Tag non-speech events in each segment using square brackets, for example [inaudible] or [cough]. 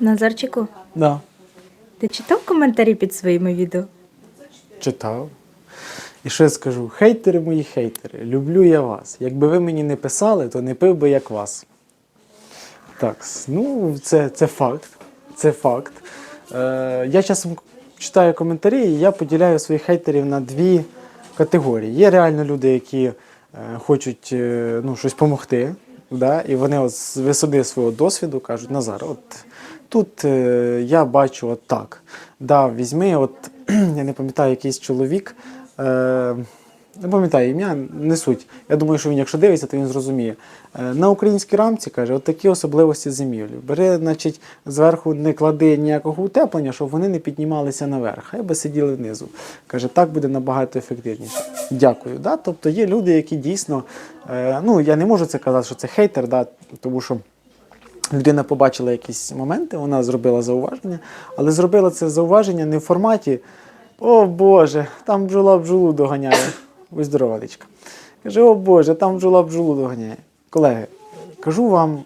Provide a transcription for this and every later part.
Назарчику, Да. ти читав коментарі під своїми відео? Читав. І що я скажу? Хейтери мої хейтери, люблю я вас. Якби ви мені не писали, то не пив би як вас. Так, ну це, це факт. Це факт. Е, я часом читаю коментарі, і я поділяю своїх хейтерів на дві категорії. Є реально люди, які е, хочуть е, ну, щось допомогти. Да? І вони от з висоти свого досвіду кажуть, Назар, от тут е, я бачу от так. Да, візьми, от [clears throat] я не пам'ятаю, якийсь чоловік. Е, не пам'ятаю ім'я, не суть. Я думаю, що він, якщо дивиться, то він зрозуміє. Е, На українській рамці каже, от такі особливості зимівлі. Бери, значить, зверху не клади ніякого утеплення, щоб вони не піднімалися наверх, хай би сиділи внизу. Каже, так буде набагато ефективніше. Дякую. Да? Тобто є люди, які дійсно, е, ну я не можу це казати, що це хейтер, да? тому що. Людина побачила якісь моменти, вона зробила зауваження, але зробила це зауваження не в форматі О Боже, там бджола бджолу доганяє. Ось здорова личка. Каже, о Боже, там бджола бджолу доганяє. Колеги, кажу вам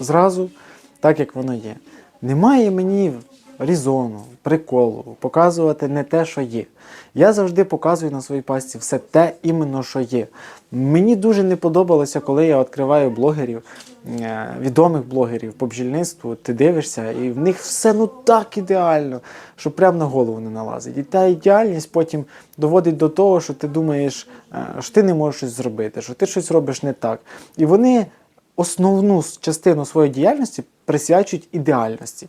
зразу, так як воно є. Немає мені різону, приколу, показувати не те, що є. Я завжди показую на своїй пасті все те іменно, що є. Мені дуже не подобалося, коли я відкриваю блогерів, е, відомих блогерів по бджільництву, ти дивишся, і в них все ну так ідеально, що прямо на голову не налазить. І та ідеальність потім доводить до того, що ти думаєш, е, що ти не можеш щось зробити, що ти щось робиш не так. І вони основну частину своєї діяльності присвячують ідеальності.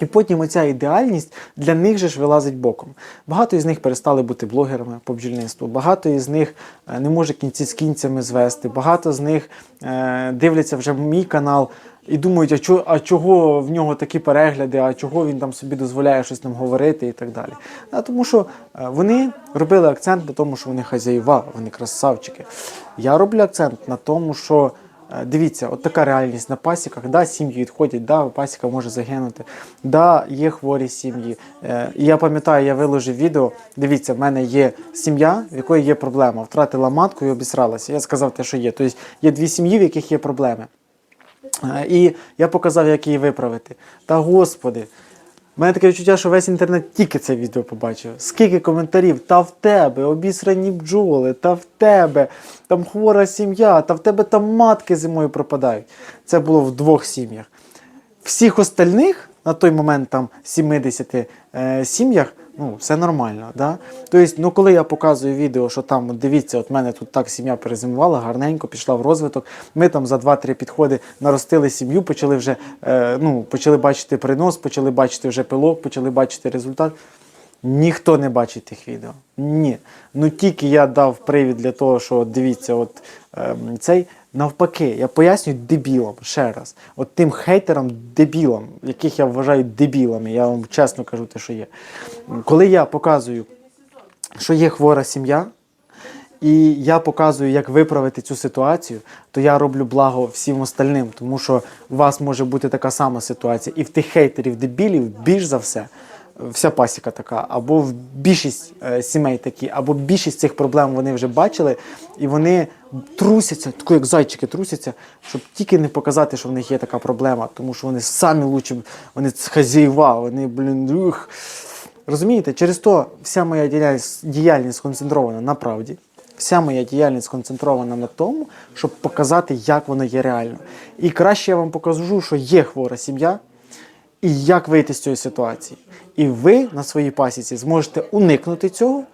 І потім оця ідеальність для них же ж вилазить боком. Багато із них перестали бути блогерами по бджільництву, багато із них е, не може кінці з кінцями звести, багато з них е, дивляться вже мій канал і думають, а, чо, а чого в нього такі перегляди, а чого він там собі дозволяє щось там говорити і так далі. А тому що е, вони робили акцент на тому, що вони хазяїва, вони красавчики. Я роблю акцент на тому, що. Е, Дивіться, от така реальність на пасіках. Да, сім'ї відходять, да, пасіка може загинути. Да, є хворі сім'ї. Е, я пам'ятаю, я виложив відео. Дивіться, в мене є сім'я, в якої є проблема. Втратила матку і обісралася. Я сказав те, що є. Тобто є дві сім'ї, в яких є проблеми. Е, І я показав, як її виправити. Та господи. У мене таке відчуття, що весь інтернет тільки це відео побачив. Скільки коментарів, та в тебе обісрані бджоли, та в тебе там хвора сім'я, та в тебе там матки зимою пропадають. Це було в двох сім'ях. Всіх остальних на той момент там 70 е, сім'ях, ну, все нормально. Да? Тобто, ну, коли я показую відео, що там, дивіться, от мене тут так сім'я перезимувала, гарненько пішла в розвиток. Ми там за 2-3 підходи наростили сім'ю, почали вже е, ну, почали бачити принос, почали бачити вже пилок, почали бачити результат. Ніхто не бачить тих відео. Ні. Ну тільки я дав привід для того, що дивіться, от ем, цей навпаки, я пояснюю дебілам ще раз. От тим хейтерам, дебілам, яких я вважаю дебілами, я вам чесно кажу те, що є. Коли я показую, що є хвора сім'я, і я показую, як виправити цю ситуацію, то я роблю благо всім остальним, тому що у вас може бути така сама ситуація. І в тих хейтерів, дебілів, більш за все, вся пасіка така, або в більшість е, сімей такі, або більшість цих проблем вони вже бачили, і вони трусяться, тако як зайчики трусяться, щоб тільки не показати, що в них є така проблема, тому що вони самі лучше, вони хазяїва, вони, блін, ух. Розумієте, через то вся моя діяльність, діяльність сконцентрована на правді. Вся моя діяльність сконцентрована на тому, щоб показати, як воно є реально. І краще я вам покажу, що є хвора сім'я, і як вийти з цієї ситуації. І ви на своїй пасіці зможете уникнути цього,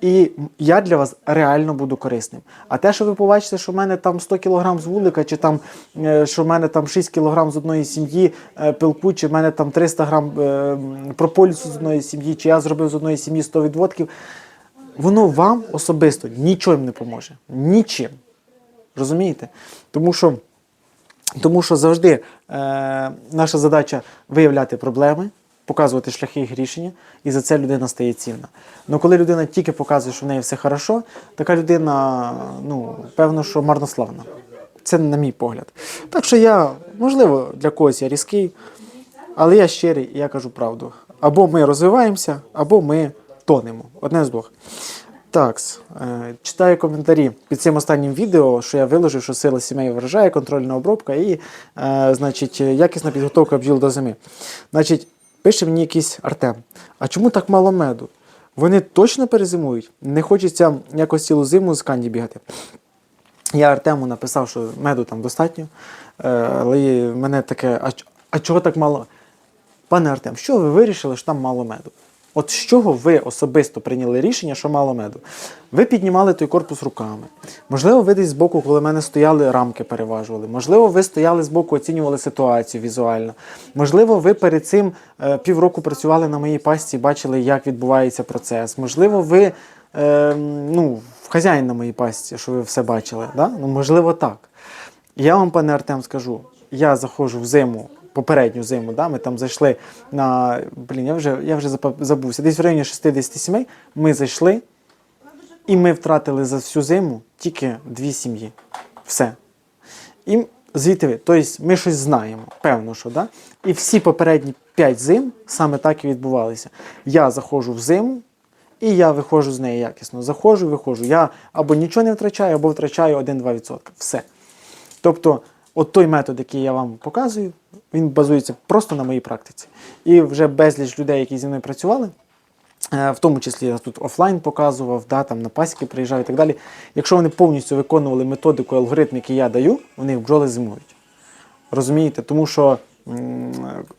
і я для вас реально буду корисним. А те, що ви побачите, що в мене там 100 кг з вулика, чи там, е, що в мене там 6 кг з одної сім'ї е, пилку, чи в мене там 300 г е, прополісу з одної сім'ї, чи я зробив з одної сім'ї 100 відводків, воно вам особисто нічим не поможе. Нічим. Розумієте? Тому що. Тому що завжди е, наша задача виявляти проблеми, показувати шляхи їх рішення, і за це людина стає цінна. Ну коли людина тільки показує, що в неї все хорошо, така людина, ну, певно, що марнославна. Це на мій погляд. Так що я, можливо, для когось я різкий, але я щирий і я кажу правду. Або ми розвиваємося, або ми тонемо. Одне з двох. Так, е, читаю коментарі під цим останнім відео, що я виложив, що сила сімей вражає, контрольна обробка і, е, значить, якісна підготовка бджіл до зими. Значить, пише мені якийсь Артем. А чому так мало меду? Вони точно перезимують? Не хочеться якось цілу зиму з канді бігати. Я Артему написав, що меду там достатньо, е, але мене таке, а, а чого так мало? Пане Артем, що ви вирішили, що там мало меду? От з чого ви особисто прийняли рішення, що мало меду? Ви піднімали той корпус руками. Можливо, ви десь збоку, коли в мене стояли, рамки переважували. Можливо, ви стояли збоку, оцінювали ситуацію візуально. Можливо, ви перед цим е, півроку працювали на моїй пасті, бачили, як відбувається процес. Можливо, ви е, ну, хазяїн на моїй пасті, що ви все бачили. Да? Ну, можливо, так. Я вам, пане Артем, скажу, я заходжу в зиму, попередню зиму, да, ми там зайшли на. Блін, я вже, я вже забувся. Десь в районі 60 сімей ми зайшли, і ми втратили за всю зиму тільки дві сім'ї. Все. І звідти. Тобто ми щось знаємо, певно, що, да? І всі попередні 5 зим саме так і відбувалися. Я заходжу в зиму, і я виходжу з неї якісно. Заходжу, виходжу. Я або нічого не втрачаю, або втрачаю 1-2%. Все. Тобто, от той метод, який я вам показую, він базується просто на моїй практиці. І вже безліч людей, які зі мною працювали, е, в тому числі я тут офлайн показував, да, там на пасіки приїжджав і так далі. Якщо вони повністю виконували методику, алгоритм, який я даю, них бджоли зимують. Розумієте? Тому що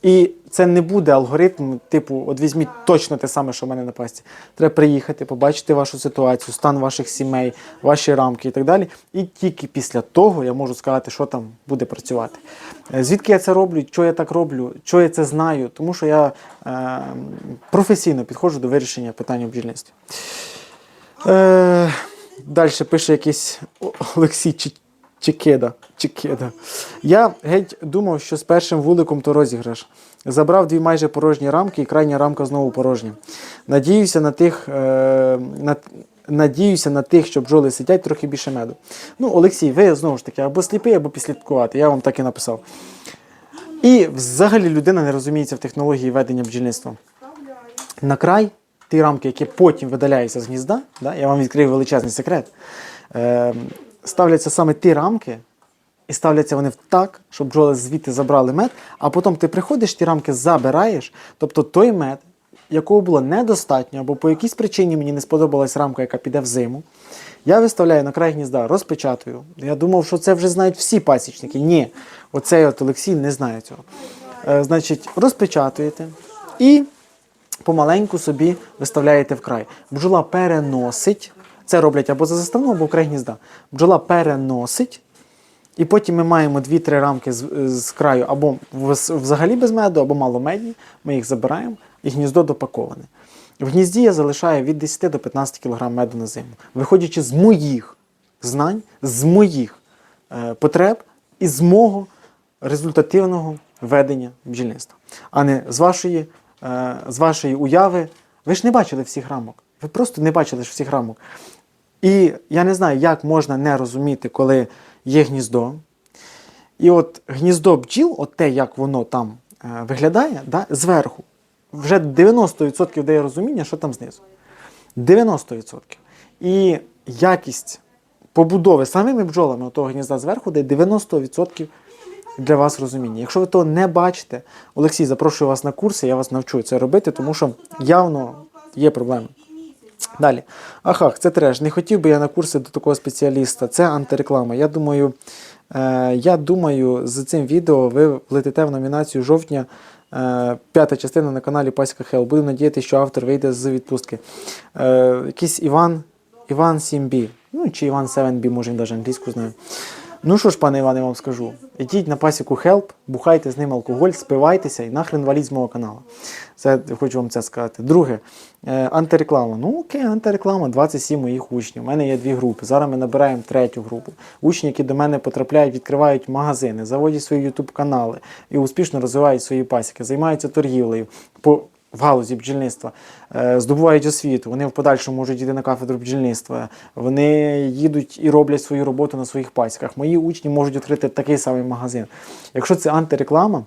і це не буде алгоритм, типу, от візьміть точно те саме, що в мене на пасті. Треба приїхати, побачити вашу ситуацію, стан ваших сімей, ваші рамки і так далі. І тільки після того я можу сказати, що там буде працювати. Е, Звідки я це роблю, що я так роблю, що я це знаю, тому що я е, професійно підходжу до вирішення питання бджільництва. Е, Далі пише якийсь Олексій Чекеда. Чекеда. Я геть думав, що з першим вуликом то розіграш. Забрав дві майже порожні рамки, і крайня рамка знову порожня. Надіюся на тих, е, на, надіюся на тих, що бджоли сидять трохи більше меду. Ну, Олексій, ви знову ж таки або сліпий, або підслідкувати. Я вам так і написав. І взагалі людина не розуміється в технології ведення бджільництва. На край ті рамки, які потім видаляються з гнізда, да, я вам відкрию величезний секрет. Е, ставляться саме ті рамки, і ставляться вони так, щоб бджоли звідти забрали мед, а потім ти приходиш, ті рамки забираєш, тобто той мед, якого було недостатньо, або по якійсь причині мені не сподобалась рамка, яка піде в зиму. Я виставляю на край гнізда, розпечатую. Я думав, що це вже знають всі пасічники. Ні, оцей от Олексій не знає цього. Е, значить, розпечатуєте і помаленьку собі виставляєте в край. Бджола переносить. Це роблять або за заставну, або в край гнізда. Бджола переносить. І потім ми маємо 2-3 рамки з, з краю або взагалі без меду, або маломедні. Ми їх забираємо, і гніздо допаковане. В гнізді я залишаю від 10 до 15 кг меду на зиму, виходячи з моїх знань, з моїх е, потреб і з мого результативного ведення бджільництва, а не з вашої, е, з вашої уяви. Ви ж не бачили всіх рамок. Ви просто не бачили ж всіх рамок. І я не знаю, як можна не розуміти, коли є гніздо. І от гніздо бджіл, от те, як воно там е, виглядає, да, зверху, вже 90% дає розуміння, що там знизу. 90%. І якість побудови самими бджолами того гнізда зверху дає 90% для вас розуміння. Якщо ви того не бачите, Олексій, запрошую вас на курси, я вас навчу це робити, тому що явно є проблеми. Далі. Ахах, це треш. Не хотів би я на курси до такого спеціаліста. Це антиреклама. Я думаю, е, я думаю, з цим відео ви влетите в номінацію жовтня. е, П'ята частина на каналі Паська Хел. Буду надіятися, що автор вийде з відпустки. Е, якийсь Іван, Іван 7B. Ну, чи Іван 7B, може він навіть англійську знає. Ну що ж, пане Іване, вам скажу. Ідіть на пасіку Help, бухайте з ним алкоголь, спивайтеся і нахрен валіть з мого каналу. Це хочу вам це сказати. Друге, е, антиреклама. Ну окей, антиреклама, 27 моїх учнів. У мене є дві групи. Зараз ми набираємо третю групу. Учні, які до мене потрапляють, відкривають магазини, заводять свої ютуб канали і успішно розвивають свої пасіки, займаються торгівлею. По в галузі бджільництва, е, здобувають освіту, вони в подальшому можуть йти на кафедру бджільництва, вони їдуть і роблять свою роботу на своїх пасіках. Мої учні можуть відкрити такий самий магазин. Якщо це антиреклама,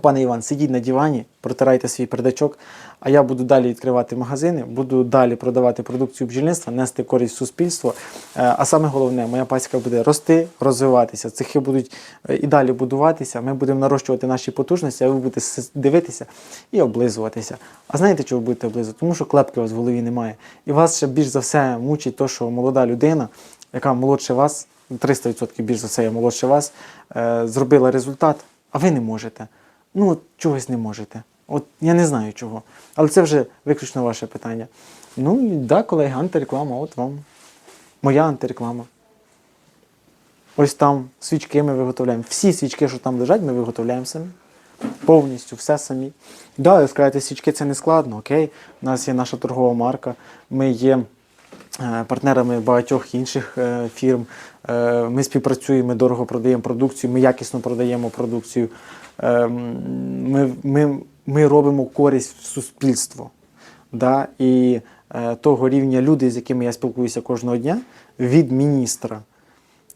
пане Іван, сидіть на дивані, протирайте свій передачок, а я буду далі відкривати магазини, буду далі продавати продукцію бджільництва, нести користь суспільству. Е, А саме головне, моя пасіка буде рости, розвиватися. Цехи будуть е, і далі будуватися. Ми будемо нарощувати наші потужності, а ви будете дивитися і облизуватися. А знаєте, чого ви будете облизувати? Тому що клепки у вас в голові немає. І вас ще більш за все мучить те, що молода людина, яка молодше вас, 300% більш за все, є молодше вас, е, зробила результат, а ви не можете. Ну, от чогось не можете. От я не знаю чого. Але це вже виключно ваше питання. Ну і да, колеги, антиреклама, от вам. Моя антиреклама. Ось там свічки ми виготовляємо. Всі свічки, що там лежать, ми виготовляємо самі. Повністю, все самі. Да, ви скажете, свічки це не складно, окей. У нас є наша торгова марка, ми є е, партнерами багатьох інших е, фірм. Е, Ми співпрацюємо, дорого продаємо продукцію, ми якісно продаємо продукцію. Е, м, Ми, ми, ми робимо користь в суспільство. Да? І е, того рівня люди, з якими я спілкуюся кожного дня, від міністра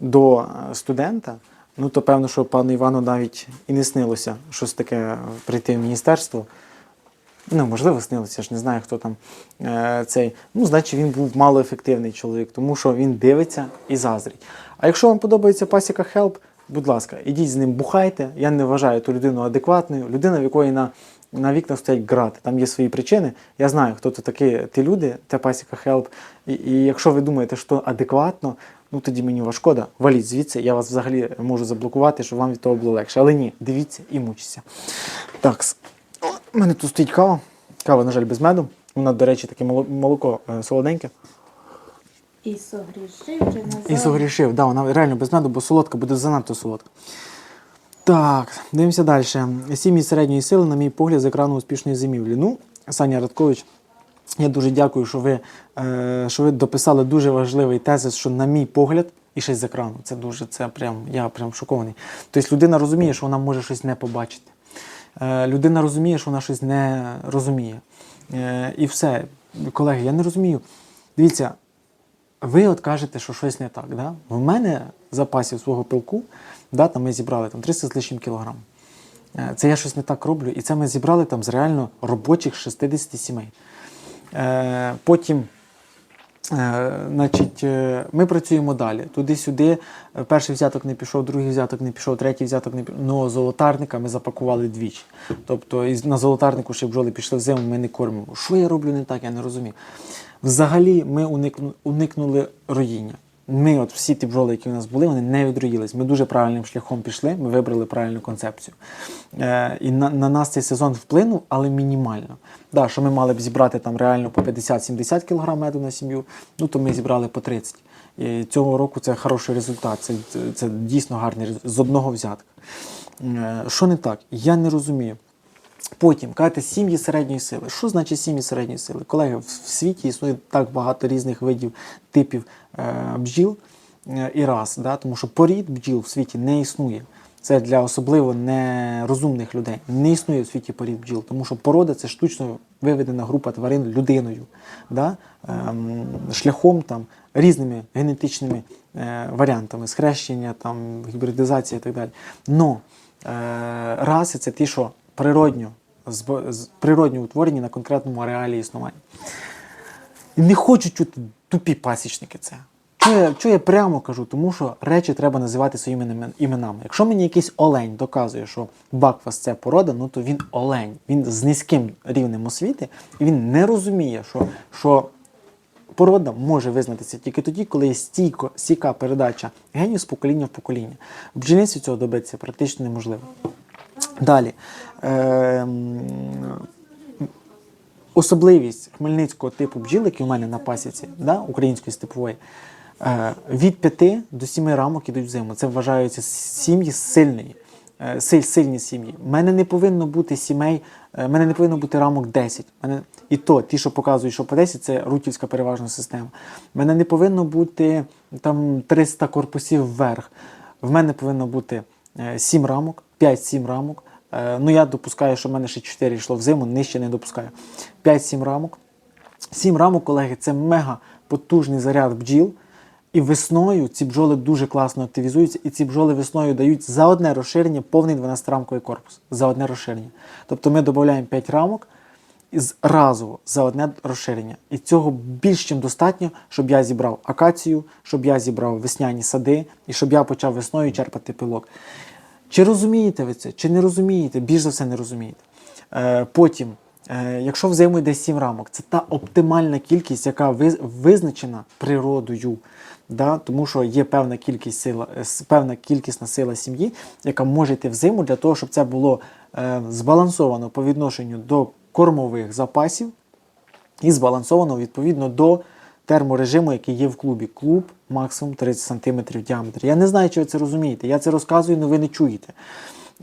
до е, студента, ну то певно, що пану Івану навіть і не снилося щось таке прийти в міністерство. Ну, можливо, снилося, я ж не знаю, хто там е, цей. Ну, значить, він був малоефективний чоловік, тому що він дивиться і зазрить. А якщо вам подобається пасіка Хелп, будь ласка, ідіть з ним бухайте. Я не вважаю ту людину адекватною. Людина, в якої на, на вікнах стоять грати. Там є свої причини. Я знаю, хто то такі ті люди, та пасіка Хелп. І, і якщо ви думаєте, що адекватно, ну тоді мені вас. Валіть звідси, я вас взагалі можу заблокувати, щоб вам від того було легше. Але ні, дивіться і мучіться. Так, у мене тут стоїть кава. Кава, на жаль, без меду. Вона, до речі, таке моло- молоко е, солоденьке. І согрішив вже назад. І согрішив, да, вона реально без меду, бо солодка буде занадто солодка. Так, дивимося далі. Сім'ї середньої сили, на мій погляд, з екрану успішної зимівлі. Ну, Саня Радкович, я дуже дякую, що ви, е, що ви дописали дуже важливий тезис, що, на мій погляд, і й з екрану. Це дуже, це прям, я прям шокований. Тобто людина розуміє, що вона може щось не побачити. Е, людина розуміє, що вона щось не розуміє. Е, і все. Колеги, я не розумію. Дивіться, ви от кажете, що щось не так. Да? В мене запасів свого пилку, да, там ми зібрали там, 300 з лишнім кілограм. Е, Це я щось не так роблю. І це ми зібрали там з реально робочих 60 сімей. Е, потім, е, значить, ми працюємо далі. Туди-сюди. Перший взяток не пішов, другий взяток не пішов, третій взяток не пішов. Ну, золотарника ми запакували двічі. Тобто на золотарнику ще бджоли пішли в зиму, ми не кормимо. Що я роблю не так, я не розумію. Взагалі ми уникнули роїння. Ми, от всі ті бджоли, які у нас були, вони не відроїлись. Ми дуже правильним шляхом пішли, ми вибрали правильну концепцію. Е, і на, на нас цей сезон вплинув, але мінімально. Да, що ми мали б зібрати там реально по 50-70 кг меду на сім'ю, ну то ми зібрали по 30. І цього року це хороший результат. Це, це, дійсно гарний результат з одного взятка. Е, що не так? Я не розумію. Потім кажете сім'ї середньої сили. Що значить сім'ї середньої сили? Колеги, в, світі існує так багато різних видів типів е, бджіл е, і рас, да? тому що порід бджіл в світі не існує. Це для особливо нерозумних людей. Не існує в світі порід бджіл, тому що порода це штучно виведена група тварин людиною, да? ем, шляхом там, різними генетичними е, варіантами, схрещення, там, гібридизація і так далі. Но е, раси це ті, що природньо, природньо утворені на конкретному ареалі існування. І не хочу чути тупі пасічники це. Чого я, чого я прямо кажу? Тому що речі треба називати своїми іменами. Якщо мені якийсь олень доказує, що Бакфас це порода, ну то він олень. Він з низьким рівнем освіти, і він не розуміє, що, що порода може визнатися тільки тоді, коли є стійко, стійка передача генів з покоління в покоління. В бджільництві цього добитися практично неможливо. Далі. Ем, особливість хмельницького типу бджіл, які у мене на пасіці, да, української степової, е, від 5 до 7 рамок ідуть в зиму. Це вважаються сім'ї сильні. е, Силь, сильні сім'ї. У мене не повинно бути сімей, е, мене не повинно бути рамок 10. Мене, і то, ті, що показують, що по 10, це рутівська переважна система. У мене не повинно бути там 300 корпусів вверх. В мене повинно бути 7 рамок, 5-7 рамок. Е, Ну, я допускаю, що в мене ще 4 йшло в зиму, нижче не допускаю. 5-7 рамок. 7 рамок, колеги, це мега потужний заряд бджіл. І весною ці бджоли дуже класно активізуються, і ці бджоли весною дають за одне розширення повний 12-рамковий корпус. За одне розширення. Тобто ми додаємо 5 рамок із разово за одне розширення. І цього більш ніж достатньо, щоб я зібрав акацію, щоб я зібрав весняні сади і щоб я почав весною черпати пилок. Чи розумієте ви це, чи не розумієте? Більш за все не розумієте. Е, потім, е, якщо взиму йде 7 рамок, це та оптимальна кількість, яка визначена природою. Да? Тому що є певна кількість сила, е, певна кількісна сила сім'ї, яка може йти взиму для того, щоб це було е, збалансовано по відношенню до кормових запасів і збалансовано відповідно до терморежиму, який є в клубі. Клуб максимум 30 см в діаметрі. Я не знаю, чи ви це розумієте. Я це розказую, але ви не чуєте.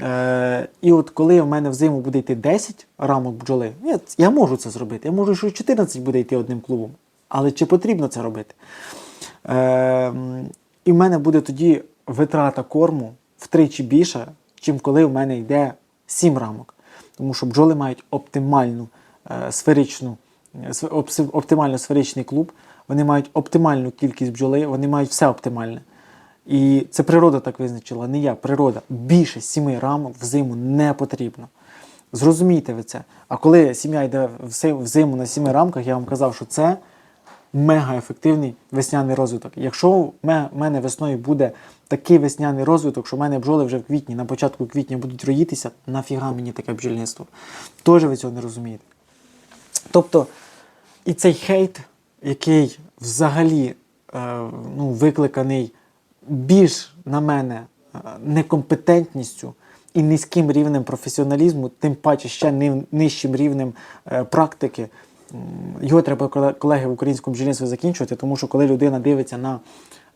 Е, і от коли в мене взиму буде йти 10 рамок бджоли, я, я можу це зробити. Я можу, що 14 буде йти одним клубом. Але чи потрібно це робити? Е, і в мене буде тоді витрата корму втричі більша, чим коли в мене йде 7 рамок. Тому що бджоли мають оптимальну е, сферичну, е, оптимально сферичний клуб, вони мають оптимальну кількість бджолей, вони мають все оптимальне. І це природа так визначила, не я. Природа. Більше сіми рамок взиму не потрібно. Зрозумійте ви це. А коли сім'я йде взиму на сіми рамках, я вам казав, що це мега ефективний весняний розвиток. Якщо в мене весною буде такий весняний розвиток, що в мене бджоли вже в квітні, на початку квітня будуть роїтися, нафіга мені таке бджільництво? Теж ви цього не розумієте. Тобто, і цей хейт, який взагалі е, ну, викликаний більш на мене е, некомпетентністю і низьким рівнем професіоналізму, тим паче ще ни- нижчим рівнем е, практики. Його треба, колеги, в українському бджільництві закінчувати, тому що коли людина дивиться на.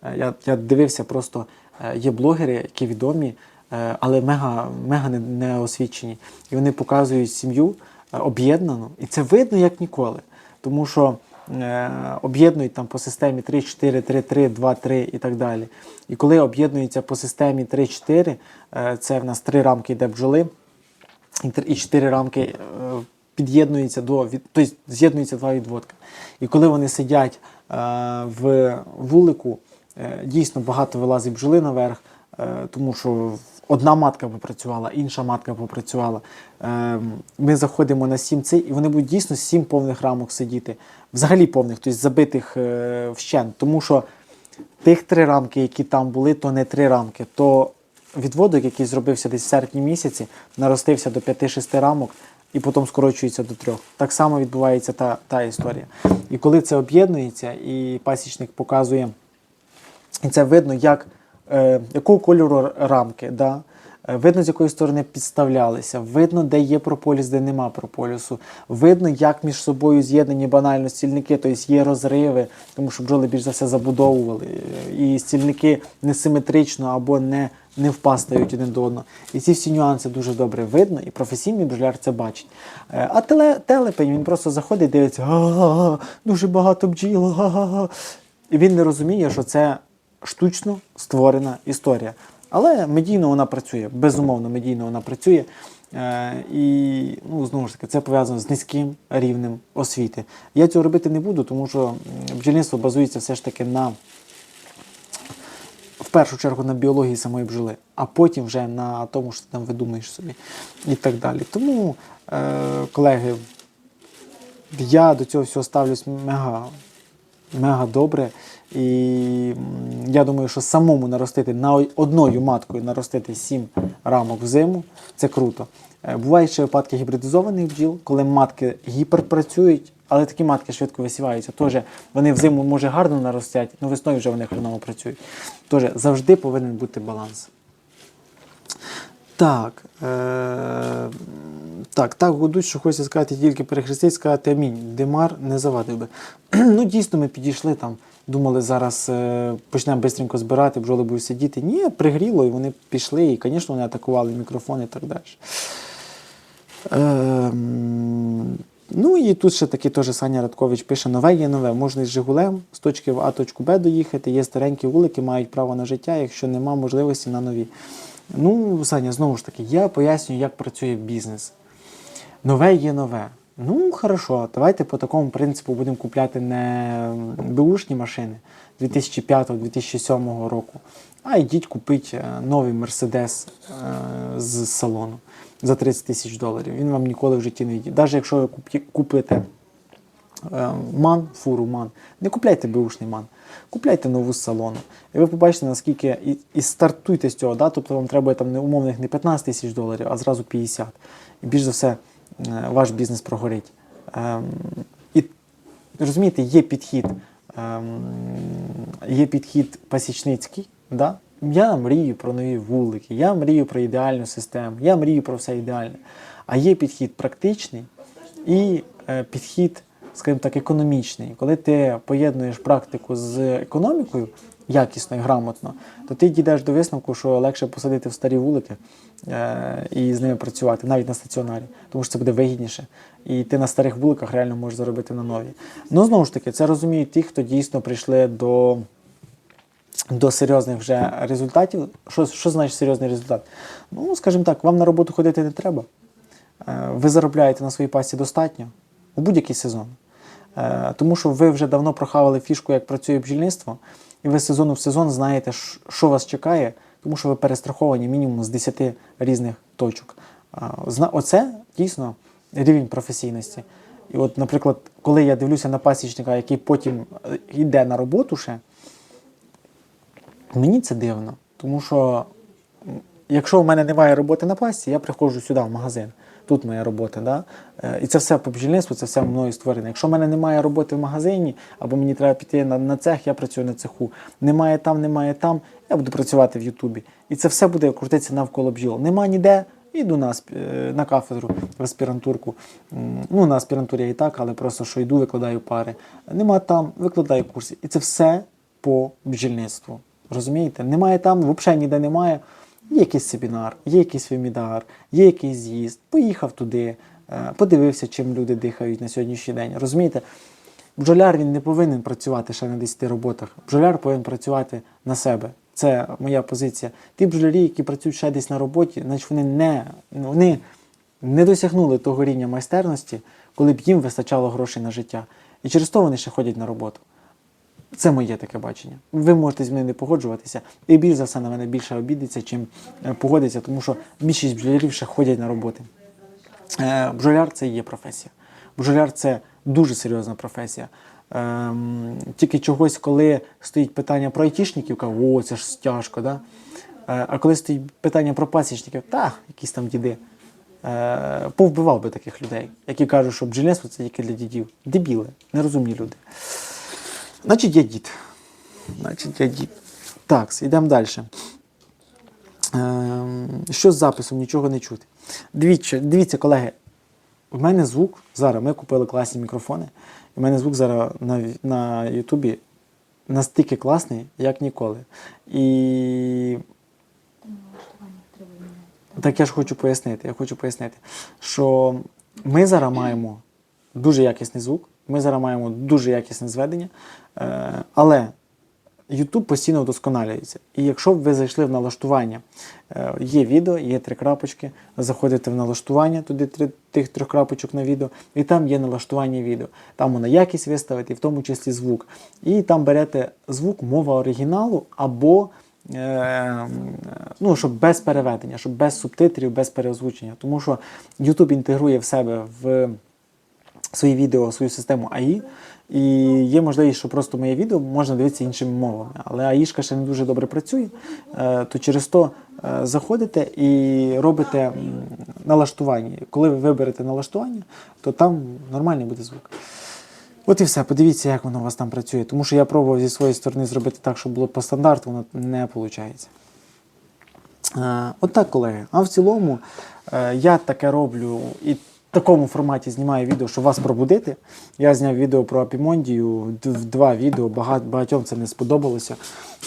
е, Я, я дивився, просто е, є блогери, які відомі, е, але мега, мега не, не освічені. І вони показують сім'ю об'єднану, і це видно як ніколи. Тому що е, об'єднують там по системі 3-4, 3-3, 2-3 і так далі. І коли об'єднуються по системі 3-4, е, це в нас три рамки йде бджоли, і чотири рамки е, під'єднуються до від, тобто з'єднуються два відводка. І коли вони сидять е, в вулику, е, дійсно багато вилазить бджоли наверх, е, тому що одна матка попрацювала, інша матка попрацювала. Ми заходимо на сім цей, і вони будуть дійсно сім повних рамок сидіти. Взагалі повних, тобто забитих вщент. Тому що тих три рамки, які там були, то не три рамки, то відводок, який зробився десь в серпні місяці, наростився до 5-6 рамок і потім скорочується до трьох. Так само відбувається та, та історія. І коли це об'єднується, і пасічник показує, і це видно, як, е, якого кольору рамки, да? Е, видно, з якої сторони підставлялися, видно, де є прополіс, де нема прополісу, видно, як між собою з'єднані банально стільники, тобто є розриви, тому що бджоли більш за все забудовували, і стільники несиметрично або не, не впастають один до одного. І ці всі нюанси дуже добре видно, і професійний бджоляр це бачить. Е, А теле, телепень він просто заходить, і дивиться, «Га-га-га, дуже багато бджіл. га-га-га». І він не розуміє, що це штучно створена історія. Але медійно вона працює, безумовно, медійно вона працює. Е, і ну, знову ж таки, це пов'язано з низьким рівнем освіти. Я цього робити не буду, тому що бджільництво базується все ж таки на першу чергу на біології самої бджоли, а потім вже на тому, що ти там видумаєш собі і так далі. Тому, е, колеги, я до цього всього ставлюсь мега, мега добре. І я думаю, що самому наростити на одною маткою наростити 7 рамок в зиму це круто. Е, Бувають ще випадки гібридизованих бджіл, коли матки гіперпрацюють, але такі матки швидко висіваються. Тож вони взиму може гарно наростять, але весною вже вони хреново працюють. Тож завжди повинен бути баланс. Так. Е- так, так гудуть, що хочеться сказати тільки перехрестить, сказати амінь. Димар не завадив би. [clears throat] ну, дійсно, ми підійшли там, думали, зараз е- почнемо швидко збирати, бджоли будуть сидіти. Ні, пригріло, і вони пішли, і, звісно, вони атакували мікрофон і так далі. Ем, Ну і тут ще таки теж Саня Радкович пише: нове є нове. Можна із Жигулем з точки В А точку Б доїхати. Є старенькі вулики, мають право на життя, якщо нема можливості на нові. Ну, Саня, знову ж таки, я пояснюю, як працює бізнес. Нове є нове. Ну, хорошо, давайте по такому принципу будемо купляти не беушні машини. 2005-2007 року. А йдіть купіть е, новий Мерседес е, з салону за 30 тисяч доларів. Він вам ніколи в житті не йде. Навіть якщо ви купите е, ман, фуру ман, не купляйте беушний ман, купляйте нову з салону. І ви побачите, наскільки і, і стартуйте з цього. Да? Тобто вам треба там не умовних не 15 тисяч доларів, а зразу 50. І більш за все, е, ваш бізнес прогорить. Ем, і розумієте, є підхід, ем, є підхід пасічницький. Да? Я мрію про нові вулики, я мрію про ідеальну систему, я мрію про все ідеальне. А є підхід практичний і е, підхід, скажімо так, економічний. Коли ти поєднуєш практику з економікою якісно і грамотно, то ти дійдеш до висновку, що легше посадити в старі вулики е, і з ними працювати, навіть на стаціонарі, тому що це буде вигідніше. І ти на старих вуликах реально можеш заробити на нові. Ну, знову ж таки, це розуміють ті, хто дійсно прийшли до до серйозних вже результатів. Що, що значить серйозний результат? Ну, скажімо так, вам на роботу ходити не треба. Е, Ви заробляєте на своїй пасі достатньо у будь-який сезон. Е, Тому що ви вже давно прохавали фішку, як працює бджільництво, і ви сезону в сезон знаєте, що вас чекає, тому що ви перестраховані мінімум з 10 різних точок. Е, Оце дійсно рівень професійності. І от, наприклад, коли я дивлюся на пасічника, який потім йде на роботу ще, Мені це дивно, тому що якщо в мене немає роботи на пасті, я приходжу сюди, в магазин. Тут моя робота, да? Е, і це все по бджільництву, це все мною створене. Якщо в мене немає роботи в магазині, або мені треба піти на, на цех, я працюю на цеху. Немає там, немає там, я буду працювати в Ютубі. І це все буде крутитися навколо бджіл. Нема ніде, йду на, е, на кафедру, в аспірантурку. Ну, на аспірантурі я і так, але просто що йду, викладаю пари. Нема там, викладаю курси. І це все по бджільництву. Розумієте? Немає там, взагалі ніде немає. Є якийсь семінар, є якийсь вебінар, є якийсь з'їзд. Поїхав туди, е, подивився, чим люди дихають на сьогоднішній день. Розумієте? Бджоляр він не повинен працювати ще на 10 роботах. Бджоляр повинен працювати на себе. Це моя позиція. Ті бджолярі, які працюють ще десь на роботі, значить вони не, вони не досягнули того рівня майстерності, коли б їм вистачало грошей на життя. І через то вони ще ходять на роботу. Це моє таке бачення. Ви можете з мене не погоджуватися, і більш за все на мене більше обідеться, чим е, погодиться, тому що більшість бджолярів ще ходять на роботи. Е, Бджоляр це є професія. Бджоляр це дуже серйозна професія. Ем, тільки чогось, коли стоїть питання про айтішників, кажуть, о, це ж тяжко, да? Е, а коли стоїть питання про пасічників, та, якісь там діди. Повбивав би таких людей, які кажуть, що бджільництво це тільки для дідів. Дебіли, нерозумні люди. Значить, я дід. Значить, я дід. Так, йдемо далі. Ем, що з записом? Нічого не чути. Дивіться, дивіться, колеги, в мене звук зараз. Ми купили класні мікрофони. І в мене звук зараз на, на Ютубі настільки класний, як ніколи. І так я ж хочу пояснити. Я хочу пояснити, що ми зараз маємо дуже якісний звук, ми зараз маємо дуже якісне зведення, е, але YouTube постійно вдосконалюється. І якщо б ви зайшли в налаштування, е, є відео, є три крапочки, заходите в налаштування, туди три, тих трьох крапочок на відео, і там є налаштування відео. Там можна якість виставити, в тому числі звук. І там берете звук, мова оригіналу або е, ну, щоб без переведення, щоб без субтитрів, без переозвучення. Тому що YouTube інтегрує в себе в свої відео, свою систему АІ, і є можливість, що просто моє відео можна дивитися іншими мовами. Але АІшка ще не дуже добре працює, е, то через то е, заходите і робите налаштування. Коли ви виберете налаштування, то там нормальний буде звук. От і все, подивіться, як воно у вас там працює. Тому що я пробував зі своєї сторони зробити так, щоб було по стандарту, воно не виходить. Е, От так, колеги. А в цілому я таке роблю і такому форматі знімаю відео, щоб вас пробудити. Я зняв відео про Апімондію, два відео, багатьом це не сподобалося.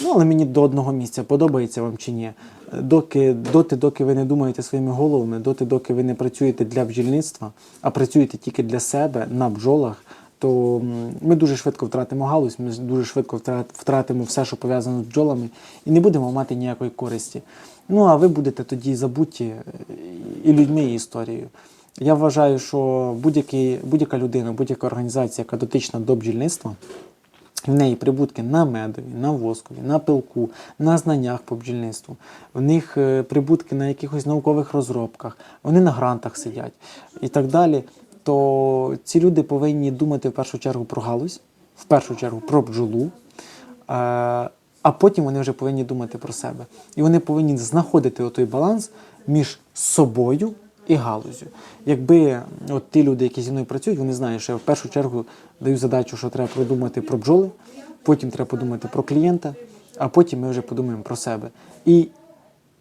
Ну, але мені до одного місця подобається вам чи ні. Доки, доти, доки ви не думаєте своїми головами, доти, доки ви не працюєте для бджільництва, а працюєте тільки для себе на бджолах, то ми дуже швидко втратимо галузь, ми дуже швидко втратимо все, що пов'язано з бджолами, і не будемо мати ніякої користі. Ну а ви будете тоді забуті е, і людьми, і історією. Я вважаю, що будь-яка людина, будь-яка організація, яка дотична до бджільництва, В неї прибутки на медові, на воскові, на пилку, на знаннях по бджільництву. В них е, прибутки на якихось наукових розробках, вони на грантах сидять і так далі. То ці люди повинні думати в першу чергу про галузь, в першу чергу про бджолу, е, а потім вони вже повинні думати про себе. І вони повинні знаходити той баланс між собою і галузю. Якби от ті люди, які зі мною працюють, вони знають, що я в першу чергу даю задачу, що треба продумати про бджоли, потім треба подумати про клієнта, а потім ми вже подумаємо про себе. І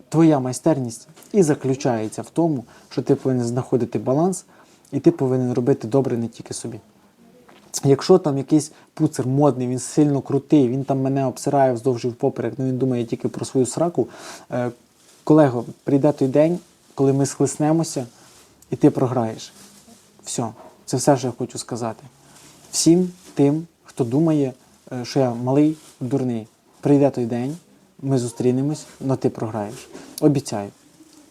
твоя майстерність і заключається в тому, що ти повинен знаходити баланс, і ти повинен робити добре не тільки собі. Якщо там якийсь пуцер модний, він сильно крутий, він там мене обсирає вздовж і впоперек, ну він думає тільки про свою сраку. Е, колего, прийде той день, коли ми схлеснемося, і ти програєш. Все, це все, що я хочу сказати. Всім тим, хто думає, е, що я малий, дурний, прийде той день, ми зустрінемось, але ти програєш. Обіцяю.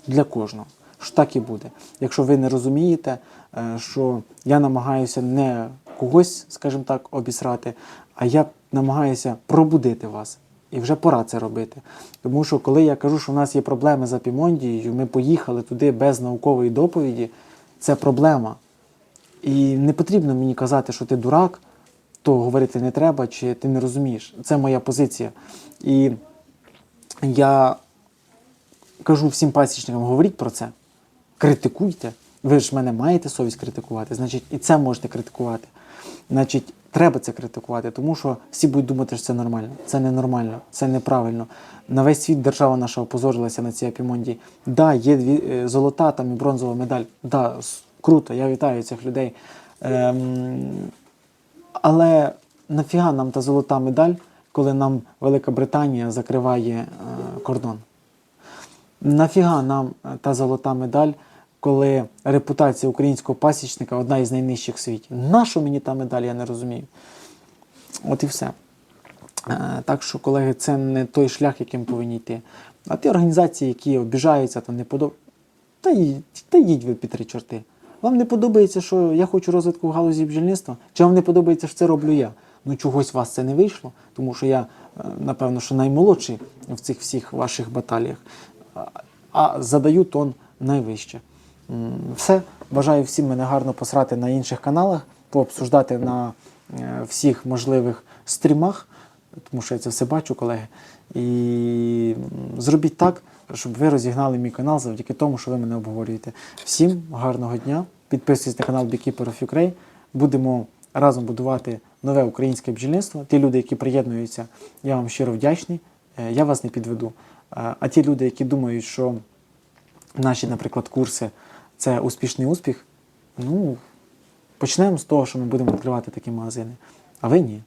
Для кожного. Що так і буде. Якщо ви не розумієте, е, що я намагаюся не когось, скажімо так, обісрати, а я намагаюся пробудити вас. І вже пора це робити. Тому що коли я кажу, що в нас є проблеми з Апімондією, ми поїхали туди без наукової доповіді, це проблема. І не потрібно мені казати, що ти дурак, то говорити не треба, чи ти не розумієш. Це моя позиція. І я кажу всім пасічникам, говоріть про це, критикуйте. Ви ж мене маєте совість критикувати, значить, і це можете критикувати. Значить, треба це критикувати, тому що всі будуть думати, що це нормально. Це ненормально, це неправильно. На весь світ держава наша опозорилася на цій апімонді. Да, є дві е, золота там і бронзова медаль. Да, круто, я вітаю цих людей. Ем, але нафіга нам та золота медаль, коли нам Велика Британія закриває е, кордон? Нафіга нам е, та золота медаль, коли репутація українського пасічника одна із найнижчих в світі? Нащо мені та медаль, я не розумію. От і все. Е, Так що, колеги, це не той шлях, яким повинні йти. А ті організації, які обіжаються, там не подобаються, та, та йдіть ви під три чорти. Вам не подобається, що я хочу розвитку в галузі бджільництва? Чи вам не подобається, що це роблю я? Ну чогось у вас це не вийшло, тому що я, е, напевно, що наймолодший в цих всіх ваших баталіях, а задаю тон найвище. Все. Бажаю всім мене гарно посрати на інших каналах, пообсуждати на е, всіх можливих стрімах, тому що я це все бачу, колеги. І зробіть так, щоб ви розігнали мій канал завдяки тому, що ви мене обговорюєте. Всім гарного дня. Підписуйтесь на канал Beekeeper of Ukraine. Будемо разом будувати нове українське бджільництво. Ті люди, які приєднуються, я вам щиро вдячний. Е, Я вас не підведу. Е, А ті люди, які думають, що наші, наприклад, курси це успішний успіх, ну, почнемо з того, що ми будемо відкривати такі магазини. А ви ні.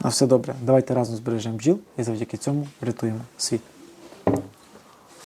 На все добре. Давайте разом збережемо бджіл і завдяки цьому врятуємо світ.